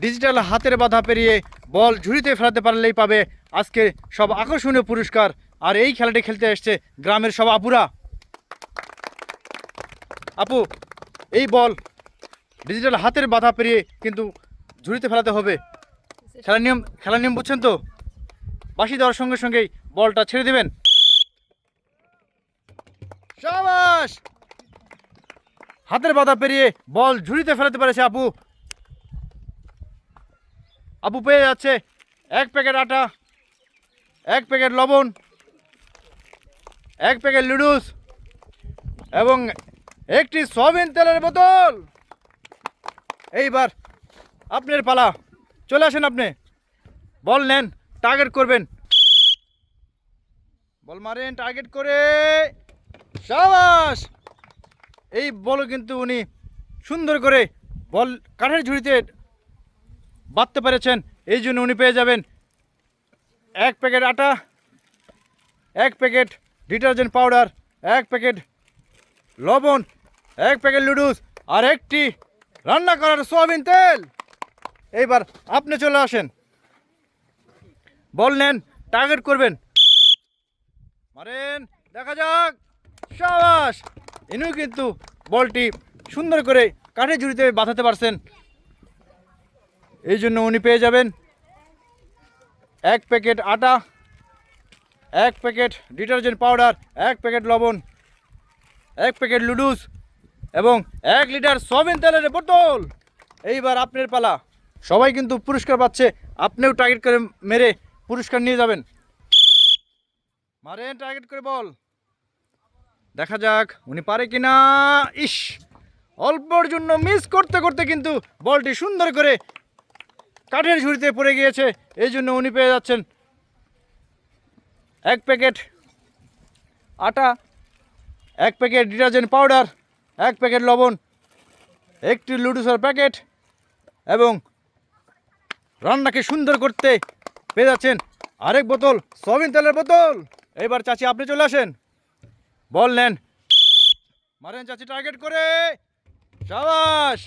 Digital হাতের বাধা পেরিয়ে বল ঝুড়িতে ফেলাতে পারলেই পাবে আজকে সব আকর্ষণীয় পুরস্কার। আর এই খেলাটি খেলতে এসছে গ্রামের সব আপুরা। আপু, এই বল ডিজিটাল হাতের বাধা পেরিয়ে কিন্তু ঝুড়িতে ফেলাতে হবে। খেলার নিয়ম খেলার নিয়ম বুঝছেন তো? বাসি দেওয়ার সঙ্গে সঙ্গেই বলটা ছেড়ে দেবেন। হাতের বাধা পেরিয়ে বল ঝুড়িতে ফেলাতে পেরেছে আপু। আপু পেয়ে যাচ্ছে। এক প্যাকেট আটা, এক প্যাকেট লবণ, এক প্যাকেট লুডুস এবং একটি সয়াবিন তেলের বোতল। এইবার আপনার পালা। চলে আসেন আপনি। বল নেন টার্গেট করবেন। বল মারেন টার্গেট করে। সাবাস! এই বল কিন্তু উনি সুন্দর করে বল কাঠের ঝুড়িতে বাঁধতে পেরেছেন, এই জন্য উনি পেয়ে যাবেন। এক প্যাকেট আটা, এক প্যাকেট ডিটারজেন্ট পাউডার, এক প্যাকেট লবণ, এক প্যাকেট লুডুস আর একটি রান্না করার সোয়াবিন তেল। এইবার আপনি চলে আসেন। বল নেন টার্গেট করবেন। মারেন, দেখা যাক। সাবাস! ইনিও কিন্তু বলটি সুন্দর করে কাঠের ঝুড়িতে বাঁধাতে পারছেন। এই জন্য উনি পেয়ে যাবেন এক প্যাকেট আটা, এক প্যাকেট ডিটারজেন্ট পাউডার, এক প্যাকেট লবণ, এক প্যাকেট লুডুস এবং এক লিটার সয়াবিন তেলের বোতল। এইবার আপনার পালা। সবাই কিন্তু পুরস্কার পাচ্ছে। আপনিও টার্গেট করে মেরে পুরস্কার নিয়ে যাবেন। মারেন টার্গেট করে বল। দেখা যাক উনি পারে কি না ইস! অল্পর জন্য মিস করতে করতে কিন্তু বলটি সুন্দর করে কাঠের ঝুড়িতে পড়ে গিয়েছে, এই জন্য উনি পেয়ে যাচ্ছেন। এক প্যাকেট আটা, এক প্যাকেট ডিটারজেন্ট পাউডার, এক প্যাকেট লবণ, একটি লুডুসের প্যাকেট এবং রান্নাকে সুন্দর করতে পেয়ে যাচ্ছেন আরেক বোতল, সয়াবিন তেলের বোতল। এবার চাচি, আপনি চলে আসেন। বল নেন। মারেন চাচি টার্গেট করে। সাবাস।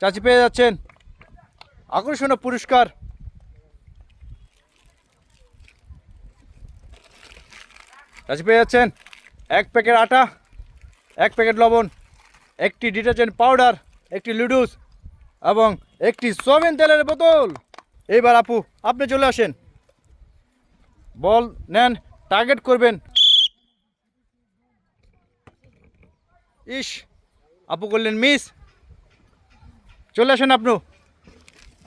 চাচি পেয়ে যাচ্ছেন। আকর্ষণীয় পুরস্কার। চাচি পেয়ে যাচ্ছেন। এক প্যাকেট আটা, এক প্যাকেট লবণ, একটি ডিটারজেন্ট পাউডার, একটি লুডুস এবং একটি সয়াবিন তেলের বোতল। এইবার আপু, আপনি চলে আসেন। বল, নেন টার্গেট করবেন। ইস, আপু করলেন মিস চলে আসেন আপনি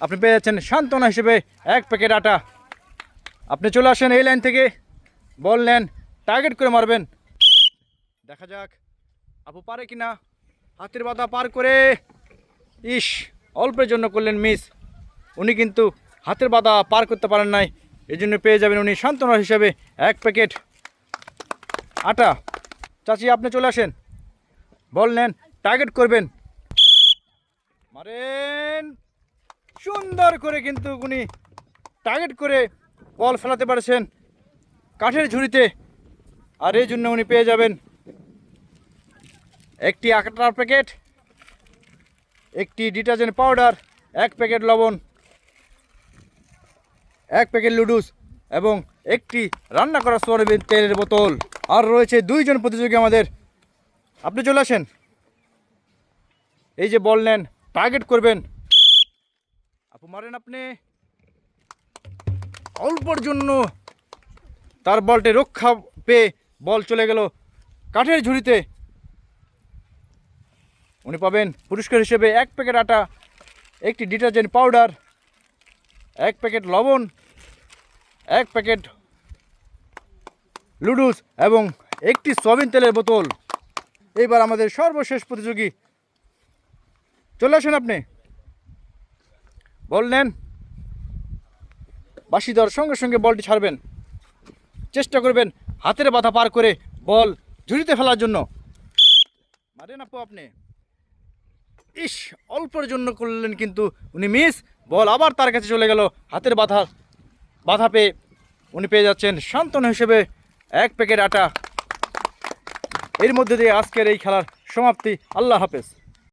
আপনি পেয়ে যাচ্ছেন সান্ত্বনা হিসেবে এক প্যাকেট আটা। আপনি চলে আসেন এই লাইন থেকে, বল নেন টার্গেট করে মারবেন। দেখা যাক, আপু পারে কি না হাতের বাধা পার করে, ইস, অল্পের জন্য করলেন মিস উনি কিন্তু হাতের বাধা পার করতে পারেন নাই এই জন্য পেয়ে যাবেন উনি সান্ত্বনা হিসেবে এক প্যাকেট আটা। চাচি, আপনি চলে আসেন, বল নেন টার্গেট করবেন। মারেন। সুন্দর করে কিন্তু উনি টার্গেট করে বল ফেলাতে পারছেন কাঠের ঝুড়িতে। আর এই জন্য উনি পেয়ে যাবেন একটি আটার প্যাকেট একটি ডিটারজেন্ট পাউডার এক প্যাকেট লবণ, এক প্যাকেট লুডুস এবং একটি রান্না করা সয়াবিন তেলের বোতল। আর রয়েছে দুইজন প্রতিযোগী আমাদের। আপনি চলে আসেন। এই যে বল নেন টার্গেট করবেন। মারেন আপনি। অল্পর জন্য তার বলটি রক্ষা পেয়ে বল চলে গেল কাঠের ঝুড়িতে। উনি পাবেন পুরস্কার হিসেবে এক প্যাকেট আটা, একটি ডিটারজেন্ট পাউডার, এক প্যাকেট লবণ, এক প্যাকেট লুডুস এবং একটি সয়াবিন তেলের বোতল। এইবার আমাদের সর্বশেষ প্রতিযোগী। চলে আসেন আপনি। বল নেন। বাসি দেওয়ার সঙ্গে সঙ্গে বলটি ছাড়বেন। চেষ্টা করবেন হাতের বাধা পার করে বল ঝুড়িতে ফেলার জন্য। মারেন আপু আপনি। ইস, অল্পের জন্য করলেন কিন্তু উনি মিস। বল আবার তার কাছে চলে গেল। হাতের বাধা বাধা পেয়ে উনি পেয়ে যাচ্ছেন সান্ত্বনা হিসেবে এক প্যাকেট আটা। এর মধ্যে দিয়ে আজকের এই খেলার সমাপ্তি। আল্লাহ হাফেজ।